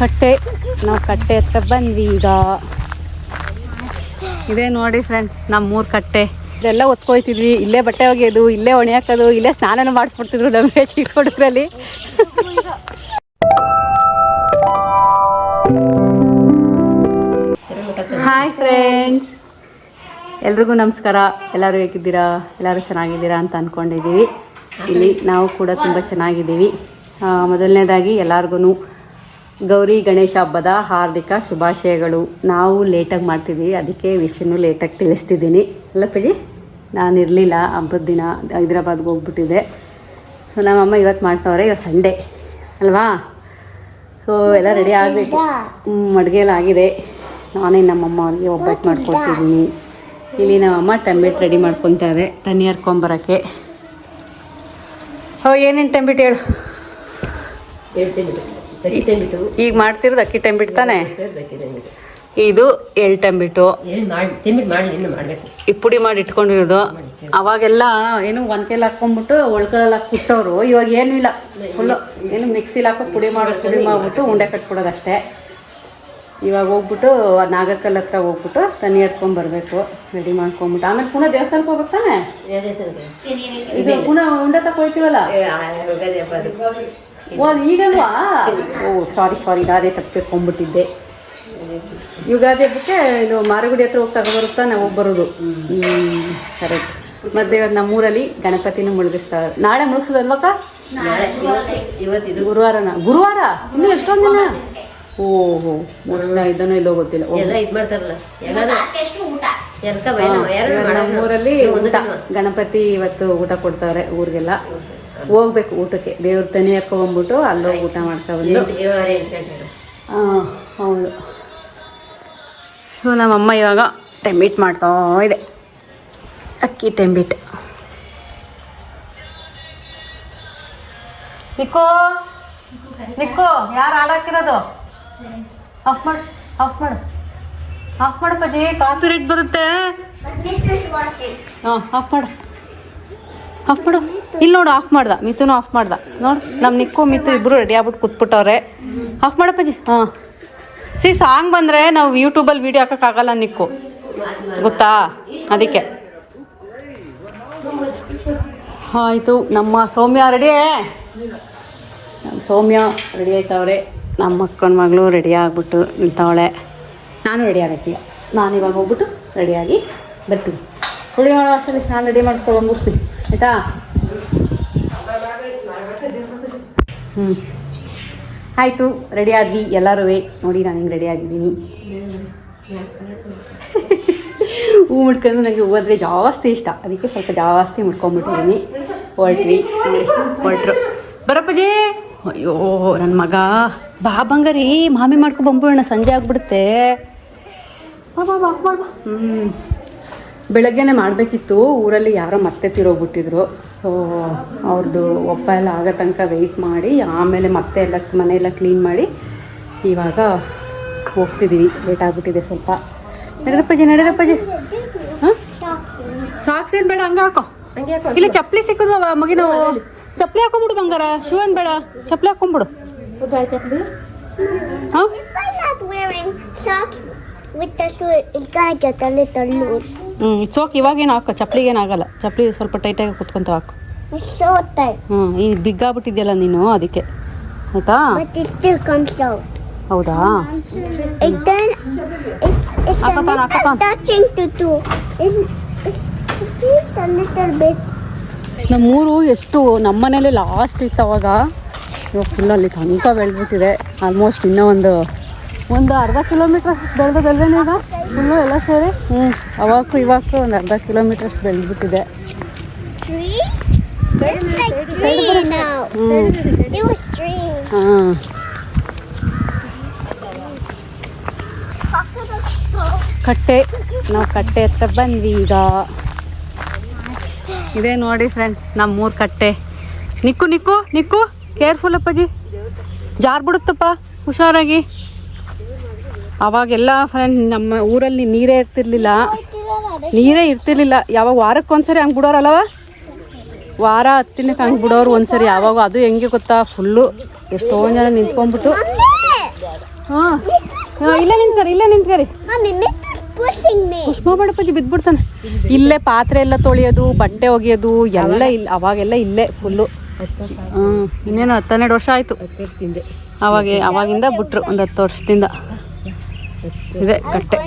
ಕಟ್ಟೆ ನಾವು ಕಟ್ಟೆ ಹತ್ರ ಬಂದ್ವಿ ಈಗ. ಇದೇ ನೋಡಿ ಫ್ರೆಂಡ್ಸ್ ನಮ್ಮೂರು ಕಟ್ಟೆ. ಇದೆಲ್ಲ ಒತ್ಕೊಯ್ತಿದ್ವಿ ಇಲ್ಲೇ ಬಟ್ಟೆ ಒಗೆಯೋದು ಇಲ್ಲೇ ಒಣೆ ಹಾಕೋದು ಇಲ್ಲೇ ಸ್ನಾನನ ಮಾಡಿಸ್ಬಿಡ್ತಿದ್ರು ನಮಗೆ ಚಿಕ್ಕ ಹುಡುಗರಲ್ಲಿ ಹಾಯ್ ಫ್ರೆಂಡ್ಸ್ ಎಲ್ರಿಗೂ ನಮಸ್ಕಾರ. ಎಲ್ಲರೂ ಹೇಗಿದ್ದೀರಾ? ಎಲ್ಲರೂ ಚೆನ್ನಾಗಿದ್ದೀರಾ ಅಂತ ಅಂದ್ಕೊಂಡಿದ್ದೀವಿ ಇಲ್ಲಿ ನಾವು ಕೂಡ ತುಂಬ ಚೆನ್ನಾಗಿದ್ದೀವಿ. ಮೊದಲನೇದಾಗಿ ಎಲ್ಲರಿಗೂ ಗೌರಿ ಗಣೇಶ ಹಬ್ಬದ ಹಾರ್ದಿಕ ಶುಭಾಶಯಗಳು. ನಾವು ಲೇಟಾಗಿ ಮಾಡ್ತಿದ್ದೀವಿ ಅದಕ್ಕೆ ವಿಷಯನೂ ಲೇಟಾಗಿ ತಿಳಿಸ್ತಿದ್ದೀನಿ. ಅಲ್ಲ ಪಜಿ ನಾನು ಇರಲಿಲ್ಲ. ಹಬ್ಬದ ದಿನ ಹೈದ್ರಾಬಾದ್ಗೆ ಹೋಗ್ಬಿಟ್ಟಿದ್ದೆ. ಸೊ ನಮ್ಮಮ್ಮ ಇವತ್ತು ಮಾಡ್ತಾವ್ರೆ. ಇವತ್ತು ಸಂಡೇ ಅಲ್ವಾ? ಸೊ ಎಲ್ಲ ರೆಡಿ ಆಗಬೇಕು. ಅಡುಗೆ ಎಲ್ಲ ಆಗಿದೆ. ನಾನೇ ನಮ್ಮಮ್ಮ ಅವ್ರಿಗೆ ಒಬ್ಬಟ್ಟು ಮಾಡ್ಕೊಡ್ತಿದ್ದೀನಿ. ಇಲ್ಲಿ ನಮ್ಮಮ್ಮ ಟೆಂಬಿಟ್ ರೆಡಿ ಮಾಡ್ಕೊತಾರೆ ತನಿ ಹರ್ಕೊಂಬರೋಕ್ಕೆ ಹೋ ಏನೇನು ಟಂಬಿಟ್ ಹೇಳು? ತೆಗಿತೇಬಿಟ್ಟು ಈಗ ಮಾಡ್ತಿರೋದು ಅಕ್ಕಿ ಟೆಂಬಿಟ್ ತಾನೆ? ಇದು ಎಳ್ ಟೆಂಬಿಟ್ಟು ಈ ಪುಡಿ ಮಾಡಿ ಇಟ್ಕೊಂಡಿರೋದು. ಅವಾಗೆಲ್ಲ ಏನು ಹಾಕ್ಕೊಂಬಿಟ್ಟು ಹಾಕೊಂಡ್ಬಿಟ್ಟು ಹಾಕಿ ಕುಟ್ಟೋರು. ಇವಾಗ ಏನೂ ಇಲ್ಲ. ಫುಲ್ಲು ಏನು ಮಿಕ್ಸಿಲಿ ಹಾಕೋ ಪುಡಿ ಮಾಡೋ ಪುಡಿ ಮಾಡಿಬಿಟ್ಟು ಉಂಡೆ ಕಟ್ಬಿಡೋದು ಅಷ್ಟೇ. ಇವಾಗ ಹೋಗ್ಬಿಟ್ಟು ನಾಗರ್ಕಲ್ ಹತ್ರ ಹೋಗ್ಬಿಟ್ಟು ತನಿ ಹತ್ಕೊಂಡ್ಬರ್ಬೇಕು ರೆಡಿ ಮಾಡ್ಕೊಂಬಿಟ್ಟು ಆಮೇಲೆ ಪುನಃ ದೇವಸ್ಥಾನಕ್ಕೆ ಹೋಗ್ಬೇಕು ತಾನೆ? ಇದು ಪುನಃ ಉಂಡೆ ತಕ ಓ ಅದು ಈಗಲ್ವಾ? ಓ ಸಾರಿ ಸಾರಿ ಗಾದೆ ತಪ್ಪಿಕೊಂಡ್ಬಿಟ್ಟಿದ್ದೆ ಯುಗಾದಿ ಹಬ್ಬಕ್ಕೆ ಇದು ಮಾರುಗುಡಿ ಹತ್ರ ಹೋಗಿ ತಗೊಬರುತ್ತಾ ನಾವು ಹೋಗಿ ಬರೋದು. ಕರೆಕ್ಟ್ ಮತ್ತೆ ಇವಾಗ ನಮ್ಮೂರಲ್ಲಿ ಗಣಪತಿನೂ ಮುಳುಗಿಸ್ತಾರೆ. ನಾಳೆ ಮುಳುಗಿಸೋದಲ್ವಕ್ಕ ನಾಳೆ ಇವತ್ತು ಗುರುವಾರನ? ಗುರುವಾರ? ಇನ್ನೂ ಎಷ್ಟೊಂದು ದಿನ? ಓಹೋ ಮೊದಲ ಇದನ್ನು ಇಲ್ಲೋ ಗೊತ್ತಿಲ್ಲ. ಓ. ನಮ್ಮೂರಲ್ಲಿ ಊಟ. ಗಣಪತಿ ಇವತ್ತು ಊಟ ಕೊಡ್ತಾರೆ ಊರಿಗೆಲ್ಲ. ಹೋಗ್ಬೇಕು ಊಟಕ್ಕೆ. ದೇವ್ರ ತನಿ ಅಲ್ಲಿ ಅಲ್ಲೋಗಿ ಊಟ ಮಾಡ್ತಾ ಬಂದು. ಎಂಟು ಏಳುವರೆ ಎಂಟು ಗಂಟೆ ಹಾಂ ಹೌದು ಸೊ ನಮ್ಮಮ್ಮ ಇವಾಗ ಟೆಂಬಿಟ್ ಮಾಡ್ತಾ ಇದೆ. ಅಕ್ಕಿ ಟೆಂಬಿಟ್ ನಿಕ್ಕೋ? ನಿಕ್ಕೋ? ಯಾರು ಆಡಾಕಿರೋದು ಆಫ್ ಮಾಡು ಆಫ್ ಮಾಡು. ಆಫ್ ಮಾಡು ಪಜಿ ಕಾಪಿ ರೇಟ್ ಬರುತ್ತೆ. ಹಾಂ ಆಫ್ ಮಾಡು. ಆಫ್ ಮಾಡು. ಇಲ್ಲಿ ನೋಡು ಆಫ್ ಮಾಡ್ದ. ಮಿತುನು ಆಫ್ ಮಾಡ್ದ. ನೋಡು ನಮ್ಮ ನಿಕ್ಕು, ಮಿತು ಇಬ್ಬರು ರೆಡಿ ಆಗ್ಬಿಟ್ಟು ಕೂತ್ಬಿಟ್ಟವ್ರೆ. ಆಫ್ ಮಾಡಪ್ಪಜ್ಜಿ ಹಾಂ. ಸಿ ಸಾಂಗ್ ಬಂದರೆ ನಾವು ಯೂಟ್ಯೂಬಲ್ಲಿ ವೀಡಿಯೋ ಹಾಕೋಕ್ಕಾಗಲ್ಲ ನಿಕ್ಕು. ಗೊತ್ತಾ? ಅದಕ್ಕೆ. ಆಯಿತು, ನಮ್ಮ ಸೌಮ್ಯ ರೆಡಿ ನಮ್ಮ ಸೌಮ್ಯ ರೆಡಿ ಆಯ್ತವ್ರೆ. ನಮ್ಮ ಅಕ್ಕನ ಮಗಳು ರೆಡಿ ಆಗಿಬಿಟ್ಟು ನಿಂತವಳೆ. ನಾನು ರೆಡಿ ಆಗತ್ತೀಗ ನಾನು ಇವಾಗ ಹೋಗ್ಬಿಟ್ಟು ರೆಡಿಯಾಗಿ ಬರ್ತೀನಿ. ಹುಳಿ ಮಾಡೋ ಅಷ್ಟರಲ್ಲಿ, ನಾನು ರೆಡಿ ಮಾಡ್ಕೊಂಡು ಬಂದ್ಬಿಡ್ತೀನಿ ಆಯಿತಾ? ಹ್ಞೂ ಆಯಿತು ರೆಡಿ ಆದ್ವಿ. ಎಲ್ಲರೂ ನೋಡಿ, ನಾನು ಹಿಂಗೆ ರೆಡಿ ಆಗಿದ್ದೀನಿ. ಹೂ ಮುಟ್ಕೊಂಡು ನನಗೆ ಹೂ ಅಂದರೆ ಜಾಸ್ತಿ ಇಷ್ಟ. ಅದಕ್ಕೆ ಸ್ವಲ್ಪ ಜಾಸ್ತಿ ಮುಟ್ಕೊಂಡ್ಬಿಟ್ಟಿದ್ದೀನಿ ಹೊರಟ್ವಿ. ಹೊರಟ್ರು. ಬರಪ್ಪಜಿ. ಅಯ್ಯೋ ನನ್ನ ಮಗ. ಬಾ ಬಂಗಾರಿ. ಮಾಮಿ ಮಾಡ್ಕೊ ಬಂದ್ಬಿಡೋಣ. ಸಂಜೆ ಆಗ್ಬಿಡುತ್ತೆ. ಬಾ ಬಾ ಬಾ ಬಾ ಬೆಳಗ್ಗೆನೆ ಮಾಡಬೇಕಿತ್ತು. ಊರಲ್ಲಿ ಯಾರೋ ಮತ್ತೆ ತಿರೋಗ್ಬಿಟ್ಟಿದ್ರು. ಸೊ ಅವ್ರದ್ದು ಒಪ್ಪ ಎಲ್ಲ ಆಗೋ ತನಕ ವೆಯ್ಟ್ ಮಾಡಿ ಆಮೇಲೆ ಮತ್ತೆ ಎಲ್ಲ ಮನೆಯೆಲ್ಲ ಕ್ಲೀನ್ ಮಾಡಿ ಇವಾಗ ಹೋಗ್ತಿದ್ದೀವಿ ಲೇಟ್ ಆಗ್ಬಿಟ್ಟಿದೆ ಸ್ವಲ್ಪ. ನಡೆದಪ್ಪಾಜಿ ನಡೆದಪ್ಪಾಜಿ ಹಾಂ? ಸಾಕ್ಸ್ ಏನು ಬೇಡ ಹಂಗೆ ಹಾಕೋ. ಇಲ್ಲ ಚಪ್ಪಲಿ ಸಿಕ್ಕಿದ್ವ ಮಗಿನ ಚಪ್ಪಲಿ ಹಾಕೊಂಬಿಡು ಬಂಗಾರ. ಶೂ ಏನು ಬೇಡ ಚಪ್ಪಲಿ ಹಾಕೊಂಬಿಡು. ಹಾಂ? ಚೋಕ್ ಇವಾಗ ಏನು ಹಾಕೋ? ಚಪ್ಪಲಿಗೆ ಏನಾಗಲ್ಲ ಚಪ್ಪಲಿ ಸ್ವಲ್ಪ ಟೈಟಾಗಿ ಕುತ್ಕೊಂತ ಹಾಕು. ಹ್ಮ್, ಈ ಬಿಗ್ಗಾಬಿಟ್ಟಿದ್ಯಲ್ಲ ನೀನು ಅದಕ್ಕೆ. ಆಯ್ತಾ? ಹೌದಾ? ನಮ್ಮೂರು ಎಷ್ಟು, ನಮ್ಮ ಮನೇಲಿ ಲಾಸ್ಟ್ ಇತ್ತು ಅವಾಗ. ಇವಾಗ ಫುಲ್ ಅಲ್ಲಿ ತನಕ ಬೆಳೆದ್ಬಿಟ್ಟಿದೆ. ಆಲ್ಮೋಸ್ಟ್ ಇನ್ನೂ ಒಂದು ಒಂದು ಅರ್ಧ ಕಿಲೋಮೀಟರ್ ಬೆಳೆದಲ್ವೇನೆ ಈಗ ಫುಲ್ಲು ಎಲ್ಲ ಸೇರಿ? ಹ್ಞೂ ಅವಾಗೂ ಇವಾಗೂ ಒಂದು ಅರ್ಧ ಕಿಲೋಮೀಟರ್ ಬೆಳೆದ್ಬಿಟ್ಟಿದೆ. ಕಟ್ಟೆ. ನಾವು ಕಟ್ಟೆ ಹತ್ರ ಬಂದ್ವಿ ಈಗ. ಇದೇ ನೋಡಿ ಫ್ರೆಂಡ್ಸ್ ನಮ್ಮೂರು ಕಟ್ಟೆ. ನಿಕ್ಕು ನಿಕ್ಕು ನಿಕ್ಕು ಕೇರ್ಫುಲ್ ಅಪ್ಪಾಜಿ. ಜಾರ್ ಬಿಡುತ್ತಪ್ಪ, ಹುಷಾರಾಗಿ. ಅವಾಗೆಲ್ಲ ಫ್ರೆಂಡ್ ನಮ್ಮ ಊರಲ್ಲಿ ನೀರೇ ಇರ್ತಿರ್ಲಿಲ್ಲ. ನೀರೇ ಇರ್ತಿರ್ಲಿಲ್ಲ. ಯಾವಾಗ ವಾರಕ್ಕೆ ಒಂದ್ಸರಿ ಹಂಗೆ ಬಿಡೋರಲ್ಲವ? ವಾರ ಹತ್ತಿನ ಹಂಗೆ ಬಿಡೋರು ಒಂದ್ಸರಿ. ಯಾವಾಗ ಅದು ಹೆಂಗೆ ಗೊತ್ತಾ? ಫುಲ್ಲು ಎಷ್ಟೋ ಜನ ನಿಂತ್ಕೊಂಡ್ಬಿಟ್ಟು. ಹಾಂ. ಇಲ್ಲೇ ನಿಂತ್ಕರಿ ಇಲ್ಲೇ ನಿಂತ್ಕರಿ. ಕುಷ್ಮ ಬಡಪಜ್ಜಿ ಬಿದ್ಬಿಡ್ತಾನೆ. ಇಲ್ಲೇ ಪಾತ್ರೆ ಎಲ್ಲ ತೊಳೆಯೋದು, ಬಟ್ಟೆ ಒಗೆಯೋದು, ಎಲ್ಲ ಇಲ್ಲ ಅವಾಗೆಲ್ಲ ಇಲ್ಲೇ ಫುಲ್ಲು ಹ್ಞೂ ಇನ್ನೇನು ಹತ್ತೆರಡು ವರ್ಷ ಆಯಿತು. ಅವಾಗೆ, ಅವಾಗಿಂದ ಬಿಟ್ರು, ಒಂದು ಹತ್ತು ವರ್ಷದಿಂದ. ಇದೆ, ಕಟ್ಟೆ?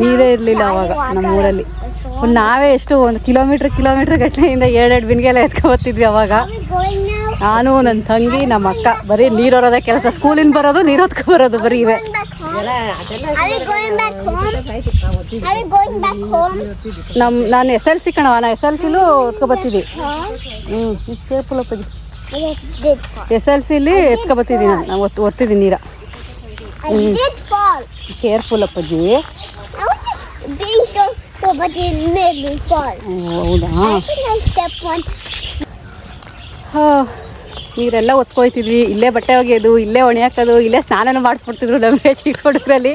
ನೀರೇ ಇರಲಿಲ್ಲ ಅವಾಗ ನಮ್ಮ ಊರಲ್ಲಿ. ನಾವೇ ಎಷ್ಟು, ಒಂದು ಕಿಲೋಮೀಟ್ರ್ ಕಿಲೋಮೀಟ್ರ್ ಗಟ್ಟಲೆಯಿಂದ ಎರಡೆರಡು ಬಿನ್ಗೆಲ್ಲ ಎತ್ಕೊಬತ್ತಿದ್ವಿ ಅವಾಗ. ನಾನು ನನ್ನ ತಂಗಿ, ನಮ್ಮ ಅಕ್ಕ, ಬರೀ ನೀರು ಹೊರೋದೇ ಕೆಲಸ. ಸ್ಕೂಲಿಂದ ಬರೋದು, ನೀರು ಹೊತ್ಕೊ ಬರೋದು, ಬರೀ ಇವೆ. ನಮ್ಮ ನಾನು ಎಸ್ ಎಲ್ ಸಿ ಕಣವ ನಾ ಎಸ್ ಎಲ್ ಸಿಲೂ ಹೊತ್ಕೊಬತ್ತಿದ್ವಿ? ಹ್ಞೂ ಇದು ಎಸ್ ಎಲ್ ಸಿಲಿ ಎತ್ಕೊಬತ್ತಿದ್ದೀನಿ. ನಾನು ನಾವು ಒತ್ತು ಒತ್ತಿದ್ದೀನಿ ನೀರ. ಕೇರ್ಫುಲ್ ಅಪ್ಪಾಜಿ. ಹೌದಾ. ಹಾ, ನೀರೆಲ್ಲ ಒತ್ಕೊಯ್ತಿದ್ವಿ. ಇಲ್ಲೇ ಬಟ್ಟೆ ಒಗೆಯೋದು ಇಲ್ಲೇ ಒಣೆ ಹಾಕೋದು ಇಲ್ಲೇ ಸ್ನಾನನೂ ಮಾಡಿಸ್ಬಿಡ್ತಿದ್ರು ನಮಗೆ ಚಿಕ್ಕ ಹುಡುಗರಲ್ಲಿ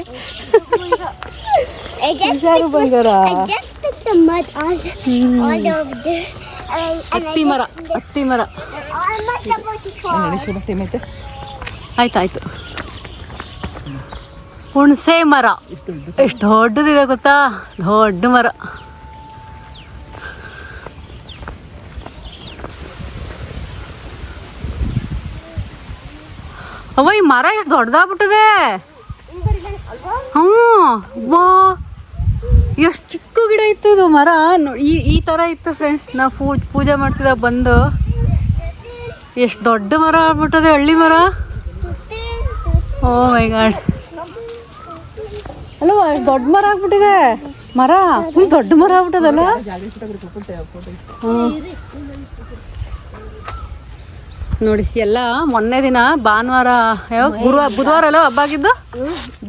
ಹುಷಾರು ಬಂಗಾರ. ಹತ್ತಿ ಮರ ಹತ್ತಿ ಮರ. Fall. ಆಯ್ತಾಯ್ತು ಹುಣಸೆ ಮರ. ಎಷ್ಟು ದೊಡ್ಡದಿದೆ ಗೊತ್ತಾ? ದೊಡ್ಡ ಮರ. ಅವ್ವ ಈ ಮರ ಎಷ್ಟು ದೊಡ್ಡದಾಗ್ಬಿಟ್ಟಿದೆ. ಹ್ಞೂ. ವಾ. ಎಷ್ಟು ಚಿಕ್ಕ ಗಿಡ ಇತ್ತು ಇದು ಮರ. ಈ ಈ ಥರ ಇತ್ತು ಫ್ರೆಂಡ್ಸ್ ನಾವು ಪೂಜೆ ಮಾಡ್ತಿದ್ದಾಗ ಬಂದು ಎಷ್ಟು ದೊಡ್ಡ ಮರ ಆಗ್ಬಿಟ್ಟದೆ, ಹಳ್ಳಿ ಮರ? ಓ ಮೈ ಗಾಡ್ ಎಷ್ಟು ದೊಡ್ಡ ಮರ ಆಗ್ಬಿಟ್ಟಿದೆ? ಮರ? ಫುಲ್ ದೊಡ್ಡ ಮರ ಆಗ್ಬಿಟ್ಟದಲ್ಲ? ನೋಡಿ, ಎಲ್ಲ ಮೊನ್ನೆ ದಿನ ಭಾನುವಾರ ಯಾವ ಗುರುವಾರ ಬುಧವಾರ ಅಲ್ಲ ಹಬ್ಬ ಆಗಿದ್ದು?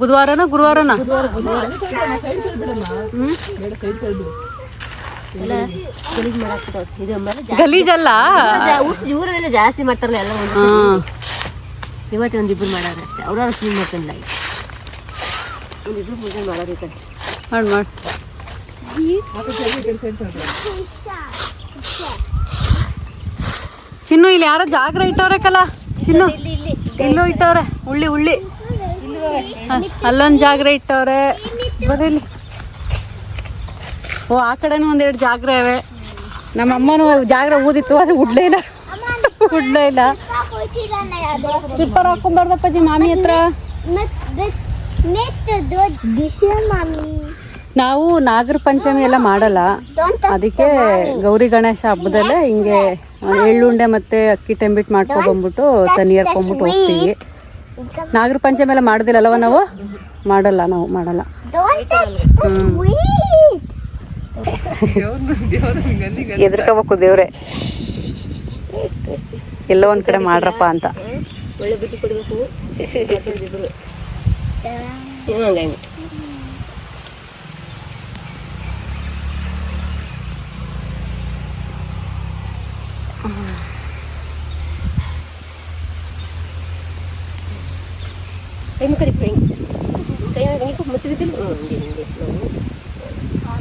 ಬುಧವಾರನ, ಗುರುವಾರನ ಎಲ್ಲ ಗಲೀಜ್ ಮಾಡಾಕ್ಬಿಟ್ಟವ್ರು. ಇದು ಆಮೇಲೆ ಗಲೀಜಲ್ಲ? ಊರಲ್ಲೆಲ್ಲ ಜಾಸ್ತಿ ಮಾಡ್ತಾರಲ್ಲ ಎಲ್ಲ ಇವತ್ತು ಒಂದಿಬ್ರು ಮಾಡೋರು ಅಷ್ಟೇ. ಅವ್ರವ್ರು ಕ್ಲೀನ್ ಮಾಡ್ಕೊಂಡ್ಲ ಒಂದಿಬ್ರು ಪೂಜೆ ಮಾಡೋರು ಈ ಕಡೆ. ಮಾಡಿ ಮಾಡಿ. ಚಿನ್ನು ಇಲ್ಲಿ ಯಾರೋ ಜಾಗ್ರ ಇಟ್ಟವ್ರೆ ಕಲ. ಚಿನ್ನು ಇಲ್ಲೂ ಇಟ್ಟವ್ರೆ. ಉಳ್ಳಿ ಉಳ್ಳಿ. ಅಲ್ಲೊಂದು ಅಲ್ಲೊಂದ್ ಜಾಗ್ರ ಇಟ್ಟವ್ರೆ. ಬರೀಲಿ. ಓ, ಆ ಕಡೆನೂ ಒಂದೆರಡು ಜಾಗ್ರ ಇವೆ. ನಮ್ಮ ಅಮ್ಮನೂ ಜಾಗ್ರ ಊದಿತ್ತು, ಅದು ಉಡ್ಲೇ ಇಲ್ಲ. ಉಡ್ಲೇ ಇಲ್ಲ. ಸ್ಲಿಪ್ಪರ್ ಹಾಕೊಂಬಾರ್ದಪ್ಪಾಜಿ ಮಾಮಿ ಹತ್ರ. ನಾವು ನಾಗರ ಪಂಚಮಿ ಎಲ್ಲ ಮಾಡಲ್ಲ. ಅದಕ್ಕೆ ಗೌರಿ ಗಣೇಶ ಹಬ್ಬದಲ್ಲೇ ಹಿಂಗೆ ಎಳ್ಳುಂಡೆ ಮತ್ತೆ ಅಕ್ಕಿ ಟೆಂಬಿಟ್ ಮಾಡ್ಕೊಬಂದ್ಬಿಟ್ಟು ತನಿ ಹರ್ಕೊಂಬಿಟ್ಟು ಹೋಗ್ತೀವಿ. ನಾಗರ ಪಂಚಮಿ ಎಲ್ಲ ಮಾಡೋದಿಲ್ಲಲ್ವ ನಾವು? ಮಾಡಲ್ಲ ನಾವು ಮಾಡಲ್ಲ. sweet. ಎದ್ರಕೋಬೇಕು ದೇವ್ರೆ. ಎಲ್ಲೋ ಒಂದ್ ಕಡೆ ಮಾಡ್ರಪ್ಪ ಅಂತ. ಒಳ್ಳೆ ಬುದ್ಧಿ ಕೊಡಬೇಕು ಕೈ. ಮುಖರಿ ಕೈ ಕೈ ಹಂಗೆ ಮುತ್ತು ಬಿದ್ದಿಲ್ಲ ಹ್ಞೂ ಹಿಂಗೆ.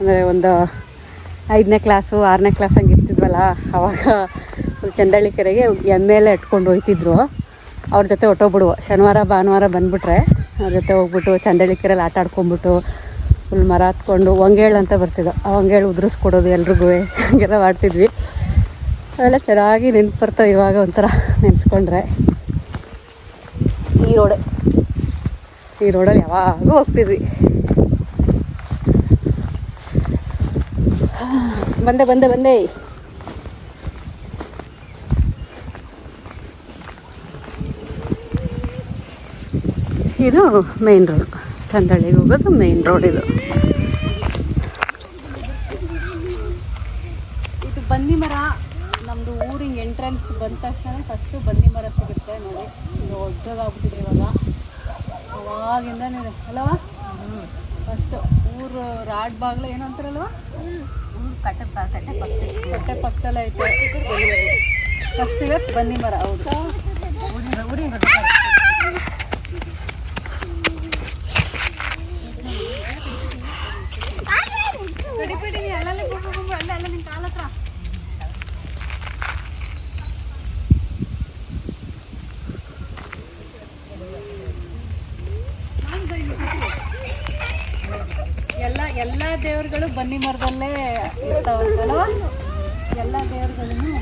ಅಂದರೆ ಒಂದು ಐದನೇ ಕ್ಲಾಸು ಆರನೇ ಕ್ಲಾಸ್ ಹಂಗೆ ಇರ್ತಿದ್ವಲ್ಲ, ಅವಾಗ ಚಂದಳ್ಳಿ ಕೆರೆಗೆ ಎಮ್ಮೆ ಎಲ್ಲ ಇಟ್ಕೊಂಡು ಹೋಗ್ತಿದ್ರು ಅವ್ರ ಜೊತೆ ಹೊಟ್ಟೋಗ್ಬಿಡುವ ಶನಿವಾರ, ಭಾನುವಾರ ಬಂದುಬಿಟ್ರೆ ಅವ್ರ ಜೊತೆ ಹೋಗ್ಬಿಟ್ಟು ಚಂದಳ್ಳಿ ಕೆರೆಯಲ್ಲಿ ಆಟ ಆಡ್ಕೊಂಬಿಟ್ಟು ಫುಲ್ ಮರ ಹತ್ಕೊಂಡು ಒಂಗೇಳು ಅಂತ ಬರ್ತಿದ್ದೋ ಆ ಒಂಗೇಳು ಉದುರಿಸ್ಕೊಡೋದು ಎಲ್ರಿಗೂ ಹಂಗೆಲ್ಲ ಮಾಡ್ತಿದ್ವಿ. ಅವೆಲ್ಲ ಚೆನ್ನಾಗಿ ನೆನ್ಪು ಬರ್ತಾವೆ ಇವಾಗ ಒಂಥರ ನೆನೆಸ್ಕೊಂಡ್ರೆ. ಈ ರೋಡೆ ಈ ರೋಡಲ್ಲಿ ಯಾವಾಗೂ ಹೋಗ್ತಿದ್ವಿ. ಬಂದೆ ಬಂದೆ ಬಂದೆ. ಇದು ಮೇನ್ ರೋಡ್ ಚಂದಳ್ಳಿಗೆ ಹೋಗೋದು ಮೇನ್ ರೋಡ್ ಇದು. ಇದು ಬನ್ನಿ ಮರ. ನಮ್ಮದು ಊರಿಗೆ ಎಂಟ್ರೆನ್ಸ್ ಬಂದ ತಕ್ಷಣ ಫಸ್ಟು ಬನ್ನಿ ಮರ ಸಿಗುತ್ತೆ ನೋಡಿ. ದೊಡ್ಡದಾಗ್ಬಿಟ್ಟಿದೆ ಇವಾಗ. ಅವಾಗಿಂದ ಅಲ್ಲವಾ? ಫಸ್ಟು ಊರು ರಾಡ್ ಬಾಗ್ಲ ಏನೋ ಅಂತಾರಲ್ವ? ಕಟ್ಟೆ ಪ- ಕಟ್ಟೆ ಪಕ್ಕ. ಕಟ್ಟೆ ಪಕ್ಕದಲ್ಲೇ ಐತೆ. ಫಸ್ಟ್ ಇವತ್ತು ಬನ್ನಿ ಮರ, ಹೌದು. ಊರಿನ ಊರಿನ Thank ಬಿಡಿ ಬಿಡಿ ಅಲ್ಲಲ್ಲಿ ಅಲ್ಲ ಅಲ್ಲ ನಿನ್ನ ಕಾಲ ಹತ್ರ ಎಲ್ಲ ದೇವರುಗಳು ಬನ್ನಿ ಮರದಲ್ಲೇ ಇರ್ತಾವಲ್ಲ ಎಲ್ಲ ದೇವರುಗಳನ್ನು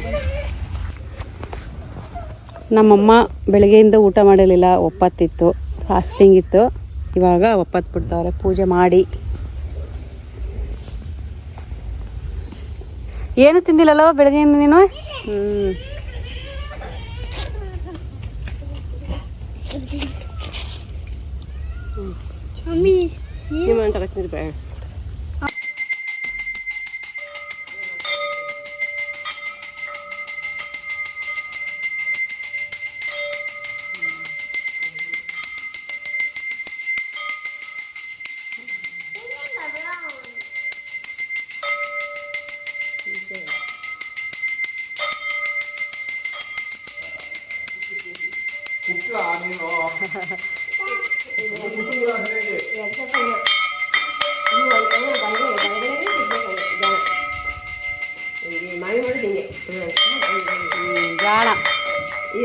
ನಮ್ಮಮ್ಮ ಬೆಳಗ್ಗೆಯಿಂದ ಊಟ ಮಾಡಿರಲಿಲ್ಲ ಒಪ್ಪತ್ತಿತ್ತು ಫಾಸ್ಟಿಂಗ್ ಇತ್ತು. ಇವಾಗ ಒಪ್ಪತ್ತು ಬಿಡ್ತಾವ್ರೆ ಪೂಜೆ ಮಾಡಿ. ಏನು ತಿಂದಿಲ್ಲಲ್ಲ ಬೆಳಗ್ಗೆಯಿಂದ ನೀನು? ಹ್ಞೂ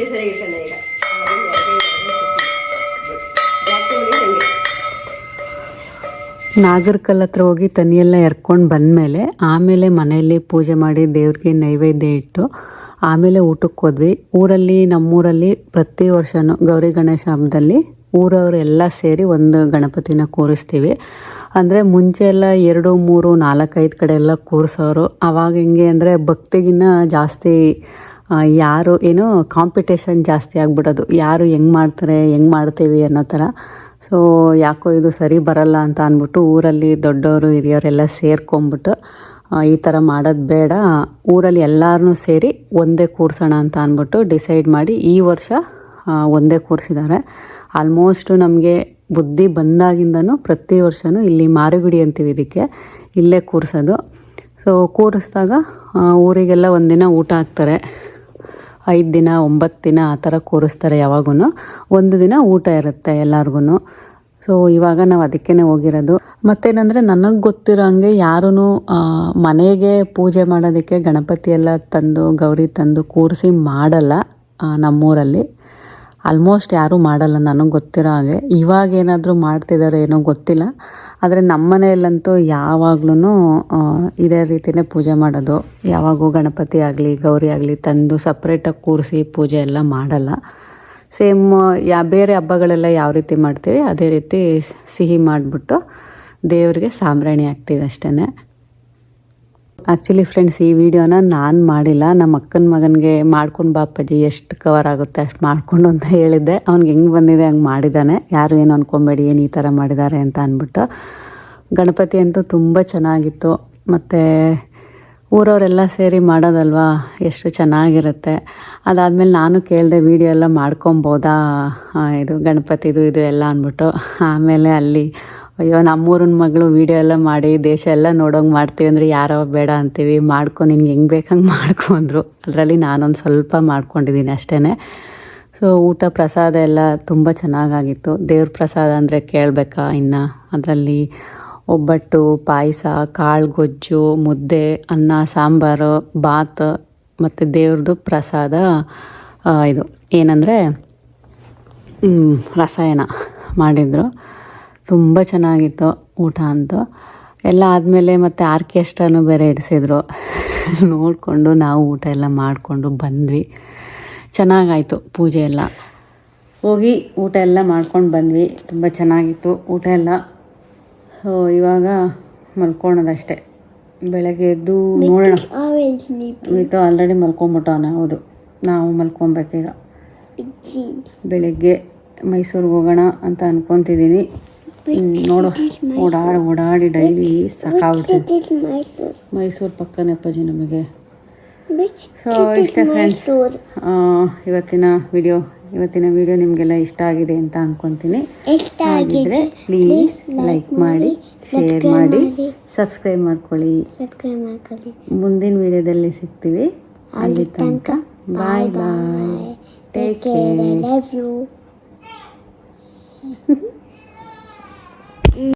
ಸರಿ ಇರ್ತಾನೆ ಈಗ ನಾಗರಕಲ್ ಹತ್ರ ಹೋಗಿ ತನಿಯೆಲ್ಲ ಎರ್ಕೊಂಡು ಬಂದಮೇಲೆ ಆಮೇಲೆ ಮನೆಯಲ್ಲಿ ಪೂಜೆ ಮಾಡಿ ದೇವ್ರಿಗೆ ನೈವೇದ್ಯ ಇಟ್ಟು ಆಮೇಲೆ ಊಟಕ್ಕೆ ಹೋದ್ವಿ. ಊರಲ್ಲಿ ನಮ್ಮೂರಲ್ಲಿ ಪ್ರತಿ ವರ್ಷವೂ ಗೌರಿ ಗಣೇಶ ಹಬ್ಬದಲ್ಲಿ ಊರವರೆಲ್ಲ ಸೇರಿ ಒಂದು ಗಣಪತಿನ ಕೂರಿಸ್ತೀವಿ. ಅಂದರೆ ಮುಂಚೆ ಎಲ್ಲ ಎರಡು, ಮೂರು, ನಾಲ್ಕೈದು ಕಡೆ ಎಲ್ಲ ಕೂರಿಸೋರು. ಅವಾಗ ಹೆಂಗೆ ಅಂದರೆ ಭಕ್ತಿಗಿನ್ನ ಜಾಸ್ತಿ ಯಾರು ಏನು ಕಾಂಪಿಟೇಷನ್ ಜಾಸ್ತಿ ಆಗಿಬಿಡೋದು. ಯಾರು ಹೆಂಗೆ ಮಾಡ್ತಾರೆ, ಹೆಂಗೆ ಮಾಡ್ತೀವಿ ಅನ್ನೋ ಥರ. ಸೊ ಯಾಕೋ ಇದು ಸರಿ ಬರಲ್ಲ ಅಂತ ಅಂದ್ಬಿಟ್ಟು ಊರಲ್ಲಿ ದೊಡ್ಡವರು ಹಿರಿಯವರೆಲ್ಲ ಸೇರ್ಕೊಂಬಿಟ್ಟು ಈ ಥರ ಮಾಡೋದು ಬೇಡ. ಊರಲ್ಲಿ ಎಲ್ಲರೂ ಸೇರಿ ಒಂದೇ ಕೂರಿಸೋಣ ಅಂತ ಅಂದ್ಬಿಟ್ಟು ಡಿಸೈಡ್ ಮಾಡಿ ಈ ವರ್ಷ ಒಂದೇ ಕೂರಿಸಿದ್ದಾರೆ. ಆಲ್ಮೋಸ್ಟು ನಮಗೆ ಬುದ್ಧಿ ಬಂದಾಗಿಂದನೂ ಪ್ರತಿ ವರ್ಷವೂ ಇಲ್ಲಿ ಮಾರುಗುಡಿ ಅಂತೀವಿ ಇದಕ್ಕೆ, ಇಲ್ಲೇ ಕೂರಿಸೋದು. ಸೊ ಕೂರಿಸಿದಾಗ ಊರಿಗೆಲ್ಲ ಒಂದಿನ ಊಟ ಹಾಕ್ತಾರೆ. ಐದು ದಿನ, ಒಂಬತ್ತು ದಿನ ಆ ಥರ ಕೂರಿಸ್ತಾರೆ ಯಾವಾಗೂ ಒಂದು ದಿನ ಊಟ ಇರುತ್ತೆ ಎಲ್ಲರಿಗೂ ಸೊ ಇವಾಗ ನಾವು ಅದಕ್ಕೇ ಹೋಗಿರೋದು. ಮತ್ತೇನಂದರೆ ನನಗೆ ಗೊತ್ತಿರೋ ಹಂಗೆ ಯಾರೂ ಮನೆಗೆ ಪೂಜೆ ಮಾಡೋದಕ್ಕೆ ಗಣಪತಿ ಎಲ್ಲ ತಂದು, ಗೌರಿ ತಂದು ಕೂರಿಸಿ ಮಾಡಲ್ಲ ನಮ್ಮೂರಲ್ಲಿ. ಆಲ್ಮೋಸ್ಟ್ ಯಾರೂ ಮಾಡಲ್ಲ ನನಗೆ ಗೊತ್ತಿರೋ ಹಾಗೆ. ಇವಾಗ ಏನಾದರೂ ಮಾಡ್ತಿದ್ದಾರೆ ಏನೋ ಗೊತ್ತಿಲ್ಲ. ಆದರೆ ನಮ್ಮ ಮನೆಯಲ್ಲಂತೂ ಯಾವಾಗ್ಲೂ ಇದೇ ರೀತಿಯೇ ಪೂಜೆ ಮಾಡೋದು. ಯಾವಾಗೂ ಗಣಪತಿ ಆಗಲಿ, ಗೌರಿ ಆಗಲಿ ತಂದು ಸಪ್ರೇಟಾಗಿ ಕೂರಿಸಿ ಪೂಜೆ ಎಲ್ಲ ಮಾಡಲ್ಲ. ಸೇಮ್ ಯಾ, ಬೇರೆ ಹಬ್ಬಗಳೆಲ್ಲ ಯಾವ ರೀತಿ ಮಾಡ್ತೀವಿ? ಅದೇ ರೀತಿ ಸಿಹಿ ಮಾಡಿಬಿಟ್ಟು ದೇವರಿಗೆ ಸಾಂಬ್ರಾಣಿ ಹಾಕ್ತೀವಿ ಅಷ್ಟೇ ಆ್ಯಕ್ಚುಲಿ ಫ್ರೆಂಡ್ಸ್ ಈ ವಿಡಿಯೋನ ನಾನು ಮಾಡಿಲ್ಲ. ನಮ್ಮ ಅಕ್ಕನ ಮಗನಿಗೆ ಮಾಡ್ಕೊಂಡು ಬಾಪಾಜಿ ಎಷ್ಟು ಕವರ್ ಆಗುತ್ತೆ ಅಷ್ಟು ಮಾಡಿಕೊಂಡು ಅಂತ ಹೇಳಿದ್ದೆ. ಅವ್ನಿಗೆ ಹೆಂಗೆ ಬಂದಿದೆ ಹಂಗೆ ಮಾಡಿದ್ದಾನೆ ಯಾರು ಏನು ಅಂದ್ಕೊಬೇಡಿ ಏನು ಈ ಥರ ಮಾಡಿದ್ದಾರೆ ಅಂತ ಅಂದ್ಬಿಟ್ಟು ಗಣಪತಿ ಅಂತೂ ತುಂಬ ಚೆನ್ನಾಗಿತ್ತು. ಮತ್ತು ಊರವರೆಲ್ಲ ಸೇರಿ ಮಾಡೋದಲ್ವಾ? ಎಷ್ಟು ಚೆನ್ನಾಗಿರುತ್ತೆ. ಅದಾದಮೇಲೆ ನಾನು ಕೇಳಿದೆ ವೀಡಿಯೋ ಎಲ್ಲ ಮಾಡ್ಕೊಬೋದಾ? ಇದು ಗಣಪತಿದು, ಇದು ಎಲ್ಲ ಅಂದ್ಬಿಟ್ಟು. ಆಮೇಲೆ ಅಲ್ಲಿ, ಅಯ್ಯೋ, ನಮ್ಮೂರಿನ ಮಗಳು ವೀಡಿಯೋ ಎಲ್ಲ ಮಾಡಿ, ದೇಶ ಎಲ್ಲ ನೋಡೋಂಗೆ ಮಾಡ್ತೀವಿ ಅಂದರೆ ಯಾರೋ ಬೇಡ ಅಂತೀವಿ. ಮಾಡ್ಕೊ, ನಿನ್ಗೆ ಹೆಂಗೆ ಬೇಕಂಗೆ ಮಾಡ್ಕೊ ಅಂದರು. ಅದರಲ್ಲಿ ನಾನೊಂದು ಸ್ವಲ್ಪ ಮಾಡ್ಕೊಂಡಿದ್ದೀನಿ ಅಷ್ಟೇ ಸೊ ಊಟ ಪ್ರಸಾದ ಎಲ್ಲ ತುಂಬ ಚೆನ್ನಾಗಾಗಿತ್ತು. ದೇವ್ರ ಪ್ರಸಾದ ಅಂದರೆ ಕೇಳಬೇಕಾ ಇನ್ನು? ಅದರಲ್ಲಿ ಒಬ್ಬಟ್ಟು, ಪಾಯಸ ಕಾಳು ಗೊಜ್ಜು ಮುದ್ದೆ, ಅನ್ನ, ಸಾಂಬಾರು, ಬಾತ್ ಮತ್ತು ದೇವ್ರದ್ದು ಪ್ರಸಾದ ಇದು. ಏನಂದರೆ ರಸಾಯನ ಮಾಡಿದರು. ತುಂಬ ಚೆನ್ನಾಗಿತ್ತು ಊಟ ಅಂತೂ. ಎಲ್ಲ ಆದಮೇಲೆ ಮತ್ತು ಆರ್ಕೆಸ್ಟ್ರಾನು ಬೇರೆ ಇಡಿಸಿದ್ರು. ನೋಡಿಕೊಂಡು ನಾವು ಊಟ ಎಲ್ಲ ಮಾಡಿಕೊಂಡು ಬಂದ್ವಿ. ಚೆನ್ನಾಗಾಯಿತು ಪೂಜೆ ಎಲ್ಲ. ಹೋಗಿ ಊಟ ಎಲ್ಲ ಮಾಡ್ಕೊಂಡು ಬಂದ್ವಿ. ತುಂಬ ಚೆನ್ನಾಗಿತ್ತು ಊಟ ಎಲ್ಲ. ಸೊ ಇವಾಗ ಮಲ್ಕೊಳೋದಷ್ಟೇ ಬೆಳಗ್ಗೆ ಎದ್ದು ನೋಡೋಣ. ಇವತ್ತು ಆಲ್ರೆಡಿ ಮಲ್ಕೊಂಬಿಟ್ಟವನ ಹೌದು ನಾವು ಮಲ್ಕೊಬೇಕೀಗ. ಬೆಳಗ್ಗೆ ಮೈಸೂರಿಗೆ ಹೋಗೋಣ ಅಂತ ಅನ್ಕೊತಿದ್ದೀನಿ ನೋಡು ಓಡಾಡಿ ಓಡಾಡಿ ಡೈಲಿ ಸಾಕಾಗ್ಬಿಡ್ತೀವಿ. ಮೈಸೂರು ಪಕ್ಕನೇ ಅಪ್ಪಾಜಿ ನಮಗೆ is ಇಷ್ಟೇ. ಆ, ಇವತ್ತಿನ ವಿಡಿಯೋ ಇವತ್ತಿನ ವಿಡಿಯೋ ನಿಮಗೆಲ್ಲ ಇಷ್ಟ ಆಗಿದೆ ಅಂತ ಅಂದ್ಕೊತೀನಿ ಇಷ್ಟ ಆಗಿದ್ರೆ ಪ್ಲೀಸ್ ಲೈಕ್ ಮಾಡಿ ಶೇರ್ ಮಾಡಿ ಸಬ್ಸ್ಕ್ರೈಬ್ ಮಾಡ್ಕೊಳ್ಳಿ. ಮುಂದಿನ ವಿಡಿಯೋದಲ್ಲಿ ಸಿಗ್ತೀವಿ. ಅಲ್ಲಿ ತನಕ bye bye take care love you